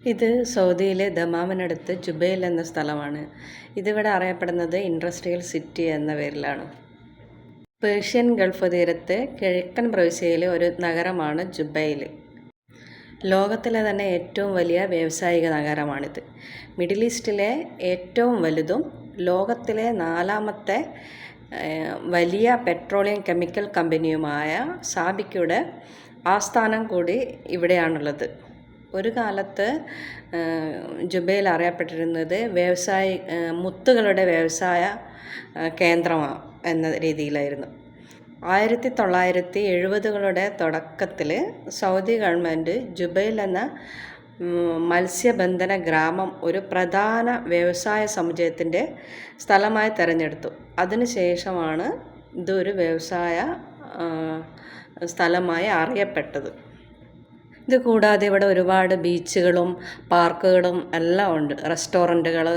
ഇത് സൗദിയിലെ ദമാമിനടുത്ത് ജുബൈൽ എന്ന സ്ഥലമാണ്. ഇതിവിടെ അറിയപ്പെടുന്നത് ഇൻഡസ്ട്രിയൽ സിറ്റി എന്ന പേരിലാണ്. പേർഷ്യൻ ഗൾഫ് തീരത്തെ കിഴക്കൻ പ്രവിശ്യയിലെ ഒരു നഗരമാണ് ജുബൈൽ. ലോകത്തിലെ തന്നെ ഏറ്റവും വലിയ വ്യാവസായിക നഗരമാണിത്. മിഡിൽ ഈസ്റ്റിലെ ഏറ്റവും വലുതും ലോകത്തിലെ നാലാമത്തെ വലിയ പെട്രോളിയം കെമിക്കൽ കമ്പനിയുമായ സാബിക്കയുടെ ആസ്ഥാനം കൂടി ഇവിടെയാണുള്ളത്. ഒരു കാലത്ത് ജുബയിൽ അറിയപ്പെട്ടിരുന്നത് വ്യവസായ മുത്തുകളുടെ വ്യവസായ കേന്ദ്രമാണ് എന്ന രീതിയിലായിരുന്നു. ആയിരത്തി തൊള്ളായിരത്തി എഴുപതുകളുടെ തുടക്കത്തിൽ സൗദി ഗവൺമെന്റ് ജുബൈൽ എന്ന മത്സ്യബന്ധന ഗ്രാമം ഒരു പ്രധാന വ്യവസായ സമുച്ചയത്തിന്റെ സ്ഥലമായി തിരഞ്ഞെടുത്തു. അതിനുശേഷമാണ് ഇതൊരു വ്യവസായ സ്ഥലമായി അറിയപ്പെട്ടത്. ഇത് കൂടാതെ ഇവിടെ ഒരുപാട് ബീച്ചുകളും പാർക്കുകളും എല്ലാം ഉണ്ട് റെസ്റ്റോറന്റുകൾ